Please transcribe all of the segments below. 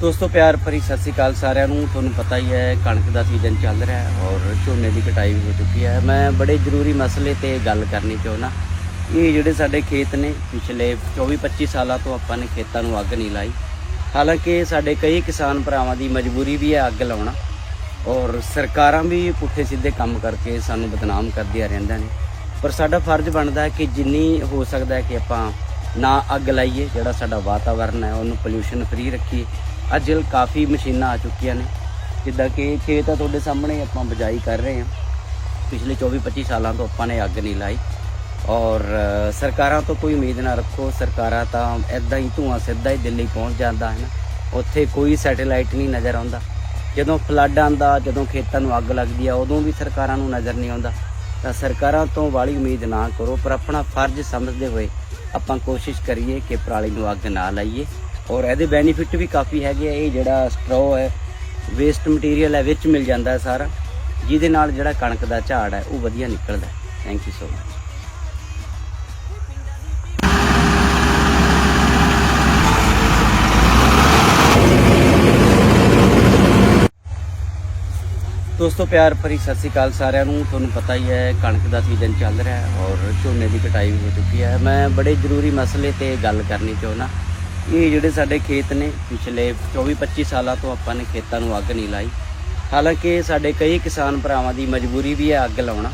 ਦੋਸਤੋ, ਪਿਆਰ ਭਰੀ ਸਤਿ ਸ਼੍ਰੀ ਅਕਾਲ ਸਾਰਿਆਂ ਨੂੰ। ਤੁਹਾਨੂੰ ਪਤਾ ਹੀ ਹੈ, ਕਣਕ ਦਾ ਸੀਜ਼ਨ ਚੱਲ ਰਿਹਾ ਹੈ ਔਰ ਝੋਨੇ ਦੀ ਕਟਾਈ ਵੀ ਹੋ ਚੁੱਕੀ ਹੈ। ਮੈਂ ਬੜੇ ਜ਼ਰੂਰੀ ਮਸਲੇ ਤੇ ਗੱਲ ਕਰਨੀ ਚਾਹੁੰਦਾ। ਇਹ ਜਿਹੜੇ ਸਾਡੇ ਖੇਤ ਨੇ, ਪਿਛਲੇ 24-25 ਸਾਲਾਂ ਤੋਂ ਆਪਾਂ ਨੇ ਖੇਤਾਂ ਨੂੰ ਅੱਗ ਨਹੀਂ ਲਾਈ। ਹਾਲਾਂਕਿ ਸਾਡੇ ਕਈ ਕਿਸਾਨ ਭਰਾਵਾਂ ਦੀ ਮਜਬੂਰੀ ਵੀ ਹੈ ਅੱਗ ਲਾਉਣਾ। ਔਰ ਸਰਕਾਰਾਂ ਵੀ ਪੁੱਠੇ ਸਿੱਧੇ ਕੰਮ ਕਰਕੇ ਸਾਨੂੰ ਬਦਨਾਮ ਕਰਦੀਆਂ ਰਹਿੰਦੀਆਂ ਨੇ। ਪਰ ਸਾਡਾ ਫਰਜ਼ ਬਣਦਾ ਹੈ ਕਿ ਜਿੰਨੀ ਹੋ ਸਕਦਾ ਹੈ ਕਿ ਆਪਾਂ ਨਾ ਅੱਗ ਲਾਈਏ, ਜਿਹੜਾ ਸਾਡਾ ਵਾਤਾਵਰਨ ਹੈ, ਉਹਨੂੰ ਪੋਲਿਊਸ਼ਨ ਫ੍ਰੀ ਰੱਖੀਏ। ਅੱਜ ਕੱਲ੍ਹ ਕਾਫੀ ਮਸ਼ੀਨਾਂ ਆ ਚੁੱਕੀਆਂ ਨੇ, ਜਿੱਦਾਂ ਕਿ ਖੇਤ ਆ ਤੁਹਾਡੇ ਸਾਹਮਣੇ ਆਪਾਂ ਬਜਾਈ ਕਰ ਰਹੇ ਹਾਂ। ਪਿਛਲੇ 24-25 ਸਾਲਾਂ ਤੋਂ ਆਪਾਂ ਨੇ ਅੱਗ ਨਹੀਂ ਲਾਈ। ਔਰ ਸਰਕਾਰਾਂ ਤੋਂ ਕੋਈ ਉਮੀਦ ਨਾ ਰੱਖੋ, ਸਰਕਾਰਾਂ ਤਾਂ ਐਦਾਂ ਹੀ ਧੂਆਂ ਸਿੱਧਾ ਹੀ ਦਿੱਲੀ ਪਹੁੰਚ ਜਾਂਦਾ ਹੈ ਨਾ। ਉੱਥੇ ਕੋਈ ਸੈਟੇਲਾਈਟ ਨਹੀਂ ਨਜ਼ਰ ਆਉਂਦਾ। ਜਦੋਂ ਫਲੱਡ ਆਂਦਾ ਜਦੋਂ ਖੇਤਾਂ ਨੂੰ ਅੱਗ ਲੱਗਦੀ ਆ, ਉਦੋਂ ਵੀ ਸਰਕਾਰਾਂ ਨੂੰ ਨਜ਼ਰ ਨਹੀਂ ਆਉਂਦਾ। ਤਾਂ ਸਰਕਾਰਾਂ ਤੋਂ ਵਾਲੀ ਉਮੀਦ ਨਾ ਕਰੋ, ਪਰ ਆਪਣਾ ਫਰਜ਼ ਸਮਝਦੇ ਹੋਏ ਆਪਾਂ ਕੋਸ਼ਿਸ਼ ਕਰੀਏ ਕਿ ਪਰਾਲੀ ਨੂੰ ਅੱਗ ਨਾ ਲਾਈਏ। ਔਰ ਇਹਦੇ ਬੈਨੀਫਿਟ ਵੀ ਕਾਫੀ ਹੈਗੇ ਆ। ਇਹ ਜਿਹੜਾ ਸਟ੍ਰੋ ਹੈ ਵੇਸਟ ਮਟੀਰੀਅਲ ਹੈ, ਵਿੱਚ ਮਿਲ ਜਾਂਦਾ ਹੈ ਸਾਰਾ। ਜਿਹਦੇ ਨਾਲ ਜਿਹੜਾ ਕਣਕ ਦਾ ਝਾੜ ਹੈ, ਉਹ ਵਧੀਆ ਨਿਕਲਦਾ ਥੈਂਕ ਯੂ ਸੋ ਮਚ ਦੋਸਤੋ, ਪਿਆਰ ਭਰੀ ਸਤਿ ਸ਼੍ਰੀ ਅਕਾਲ ਸਾਰਿਆਂ ਨੂੰ। ਤੁਹਾਨੂੰ ਪਤਾ ਹੀ ਹੈ, ਕਣਕ ਦਾ ਸੀਜ਼ਨ ਚੱਲ ਰਿਹਾ ਹੈ ਔਰ ਝੋਨੇ ਦੀ ਕਟਾਈ ਵੀ ਹੋ ਚੁੱਕੀ ਹੈ। ਮੈਂ ਬੜੇ ਜ਼ਰੂਰੀ ਮਸਲੇ ਤੇ ਗੱਲ ਕਰਨੀ ਚਾਹੁੰਦਾ। ਇਹ ਜਿਹੜੇ ਸਾਡੇ ਖੇਤ ਨੇ, ਪਿਛਲੇ 24-25 ਸਾਲਾਂ ਤੋਂ ਆਪਾਂ ਨੇ ਖੇਤਾਂ ਨੂੰ ਅੱਗ ਨਹੀਂ ਲਾਈ। ਹਾਲਾਂਕਿ ਸਾਡੇ ਕਈ ਕਿਸਾਨ ਭਰਾਵਾਂ ਦੀ ਮਜਬੂਰੀ ਵੀ ਹੈ ਅੱਗ ਲਾਉਣਾ।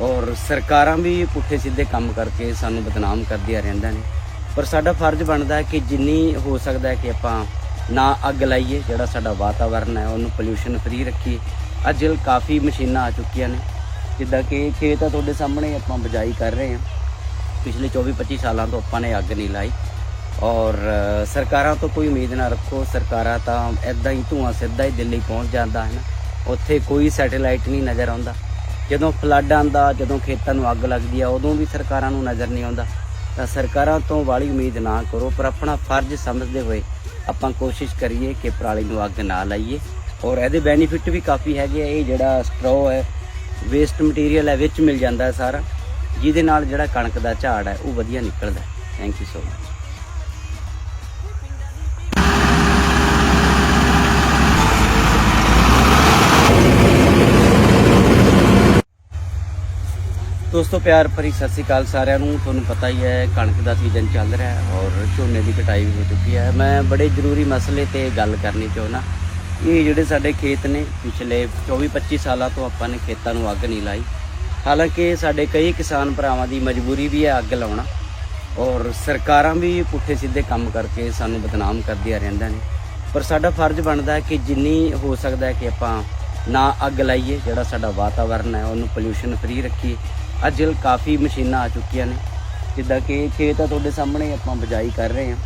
ਔਰ ਸਰਕਾਰਾਂ ਵੀ ਪੁੱਠੇ ਸਿੱਧੇ ਕੰਮ ਕਰਕੇ ਸਾਨੂੰ ਬਦਨਾਮ ਕਰਦੀਆਂ ਰਹਿੰਦੀਆਂ ਨੇ। ਪਰ ਸਾਡਾ ਫਰਜ਼ ਬਣਦਾ ਹੈ ਕਿ ਜਿੰਨੀ ਹੋ ਸਕਦਾ ਹੈ ਕਿ ਆਪਾਂ ਨਾ ਅੱਗ ਲਾਈਏ, ਜਿਹੜਾ ਸਾਡਾ ਵਾਤਾਵਰਨ ਹੈ, ਉਹਨੂੰ ਪੋਲਿਊਸ਼ਨ ਫ੍ਰੀ ਰੱਖੀਏ। ਅੱਜ ਕਾਫੀ ਮਸ਼ੀਨਾਂ ਆ ਚੁੱਕੀਆਂ ਨੇ। ਜਿੱਦਾਂ ਕਿ ਖੇਤ ਆ ਤੁਹਾਡੇ ਸਾਹਮਣੇ, ਆਪਾਂ ਬਜਾਈ ਕਰ ਰਹੇ ਹਾਂ। ਪਿਛਲੇ 24-25 ਸਾਲਾਂ ਤੋਂ ਆਪਾਂ ਨੇ ਅੱਗ ਨਹੀਂ ਲਾਈ। ਔਰ ਸਰਕਾਰਾਂ ਤੋਂ ਕੋਈ ਉਮੀਦ ਨਾ ਰੱਖੋ। ਸਰਕਾਰਾਂ ਤਾਂ ਐਦਾਂ ਹੀ ਧੂਆਂ ਸਿੱਧਾ ਹੀ ਦਿੱਲੀ ਪਹੁੰਚ ਜਾਂਦਾ ਹੈ ਨਾ। ਉੱਥੇ ਕੋਈ ਸੈਟੇਲਾਈਟ ਨਹੀਂ ਨਜ਼ਰ ਆਉਂਦਾ। ਜਦੋਂ ਫਲੱਡ ਆਂਦਾ ਜਦੋਂ ਖੇਤਾਂ ਨੂੰ ਅੱਗ ਲੱਗਦੀ ਆ, ਉਦੋਂ ਵੀ ਸਰਕਾਰਾਂ ਨੂੰ ਨਜ਼ਰ ਨਹੀਂ ਆਉਂਦਾ। ਤਾਂ ਸਰਕਾਰਾਂ ਤੋਂ ਵਾਲੀ ਉਮੀਦ ਨਾ ਕਰੋ, ਪਰ ਆਪਣਾ ਫਰਜ਼ ਸਮਝਦੇ ਹੋਏ ਆਪਾਂ ਕੋਸ਼ਿਸ਼ ਕਰੀਏ ਕਿ ਪਰਾਲੀ ਨੂੰ ਅੱਗ ਨਾ ਲਾਈਏ। ਔਰ ਇਹਦੇ ਬੈਨੀਫਿਟ ਵੀ ਕਾਫੀ ਹੈਗੇ ਆ। ਇਹ ਜਿਹੜਾ ਸਟ੍ਰੋ ਹੈ ਵੇਸਟ ਮਟੀਰੀਅਲ ਹੈ, ਵਿੱਚ ਮਿਲ ਜਾਂਦਾ ਸਾਰਾ। ਜਿਹਦੇ ਨਾਲ ਜਿਹੜਾ ਕਣਕ ਦਾ ਝਾੜ ਹੈ, ਉਹ ਵਧੀਆ ਨਿਕਲਦਾ ਥੈਂਕ ਯੂ ਸੋ ਮਚ ਦੋਸਤੋ, ਪਿਆਰ ਭਰੀ ਸਤਿ ਸ਼੍ਰੀ ਅਕਾਲ ਸਾਰਿਆਂ ਨੂੰ। ਤੁਹਾਨੂੰ ਪਤਾ ਹੀ ਹੈ, ਕਣਕ ਦਾ ਸੀਜ਼ਨ ਚੱਲ ਰਿਹਾ ਹੈ ਔਰ ਝੋਨੇ ਦੀ ਕਟਾਈ ਵੀ ਹੋ ਚੁੱਕੀ ਹੈ। ਮੈਂ ਬੜੇ ਜ਼ਰੂਰੀ ਮਸਲੇ ਤੇ ਗੱਲ ਕਰਨੀ ਚਾਹੁੰਦਾ। ਇਹ ਜਿਹੜੇ ਸਾਡੇ ਖੇਤ ਨੇ, ਪਿਛਲੇ 24-25 ਸਾਲਾਂ ਤੋਂ ਆਪਾਂ ਨੇ ਖੇਤਾਂ ਨੂੰ ਅੱਗ ਨਹੀਂ ਲਾਈ। ਹਾਲਾਂਕਿ ਸਾਡੇ ਕਈ ਕਿਸਾਨ ਭਰਾਵਾਂ ਦੀ ਮਜਬੂਰੀ ਵੀ ਹੈ ਅੱਗ ਲਾਉਣਾ। ਔਰ ਸਰਕਾਰਾਂ ਵੀ ਪੁੱਠੇ ਸਿੱਧੇ ਕੰਮ ਕਰਕੇ ਸਾਨੂੰ ਬਦਨਾਮ ਕਰਦੀਆਂ ਰਹਿੰਦੀਆਂ ਨੇ। ਪਰ ਸਾਡਾ ਫਰਜ਼ ਬਣਦਾ ਹੈ ਕਿ ਜਿੰਨੀ ਹੋ ਸਕਦਾ ਹੈ ਕਿ ਆਪਾਂ ਨਾ ਅੱਗ ਲਾਈਏ, ਜਿਹੜਾ ਸਾਡਾ ਵਾਤਾਵਰਨ ਹੈ, ਉਹਨੂੰ ਪੋਲਿਊਸ਼ਨ ਫ੍ਰੀ ਰੱਖੀਏ। ਅੱਜ ਕੱਲ੍ਹ ਕਾਫੀ ਮਸ਼ੀਨਾਂ ਆ ਚੁੱਕੀਆਂ ਨੇ। ਜਿੱਦਾਂ ਕਿ ਖੇਤ ਆ ਤੁਹਾਡੇ ਸਾਹਮਣੇ ਆਪਾਂ ਬਜਾਈ ਕਰ ਰਹੇ ਹਾਂ।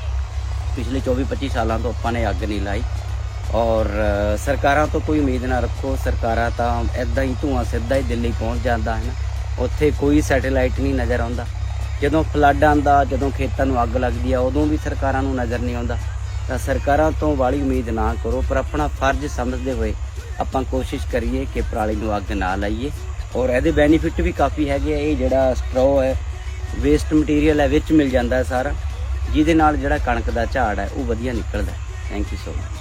ਪਿਛਲੇ 24-25 ਸਾਲਾਂ ਤੋਂ ਆਪਾਂ ਨੇ ਅੱਗ ਨਹੀਂ ਲਾਈ। ਔਰ ਸਰਕਾਰਾਂ ਤੋਂ ਕੋਈ ਉਮੀਦ ਨਾ ਰੱਖੋ। ਸਰਕਾਰਾਂ ਤਾਂ ਐਦਾਂ ਹੀ ਧੂਆਂ ਸਿੱਧਾ ਹੀ ਦਿੱਲੀ ਪਹੁੰਚ ਜਾਂਦਾ ਹੈ ਨਾ। ਉੱਥੇ ਕੋਈ ਸੈਟੇਲਾਈਟ ਨਹੀਂ ਨਜ਼ਰ ਆਉਂਦਾ। ਜਦੋਂ ਫਲੱਡ ਆਂਦਾ ਜਦੋਂ ਖੇਤਾਂ ਨੂੰ ਅੱਗ ਲੱਗਦੀ ਆ, ਉਦੋਂ ਵੀ ਸਰਕਾਰਾਂ ਨੂੰ ਨਜ਼ਰ ਨਹੀਂ ਆਉਂਦਾ। ਤਾਂ ਸਰਕਾਰਾਂ ਤੋਂ ਵਾਲੀ ਉਮੀਦ ਨਾ ਕਰੋ, ਪਰ ਆਪਣਾ ਫਰਜ਼ ਸਮਝਦੇ ਹੋਏ ਆਪਾਂ ਕੋਸ਼ਿਸ਼ ਕਰੀਏ ਕਿ ਪਰਾਲੀ ਨੂੰ ਅੱਗ ਨਾ ਲਾਈਏ। ਔਰ ਇਹਦੇ ਬੈਨੀਫਿਟ ਵੀ ਕਾਫੀ ਹੈਗੇ ਆ, ਇਹ ਜਿਹੜਾ ਸਟ੍ਰੋ ਹੈ ਵੇਸਟ ਮਟੀਰੀਅਲ ਹੈ, ਵਿੱਚ ਮਿਲ ਜਾਂਦਾ ਹੈ ਸਾਰਾ। ਜਿਹਦੇ ਨਾਲ ਜਿਹੜਾ ਕਣਕ ਦਾ ਝਾੜ ਹੈ, ਉਹ ਵਧੀਆ ਨਿਕਲਦਾ ਥੈਂਕ ਯੂ ਸੋ ਮਚ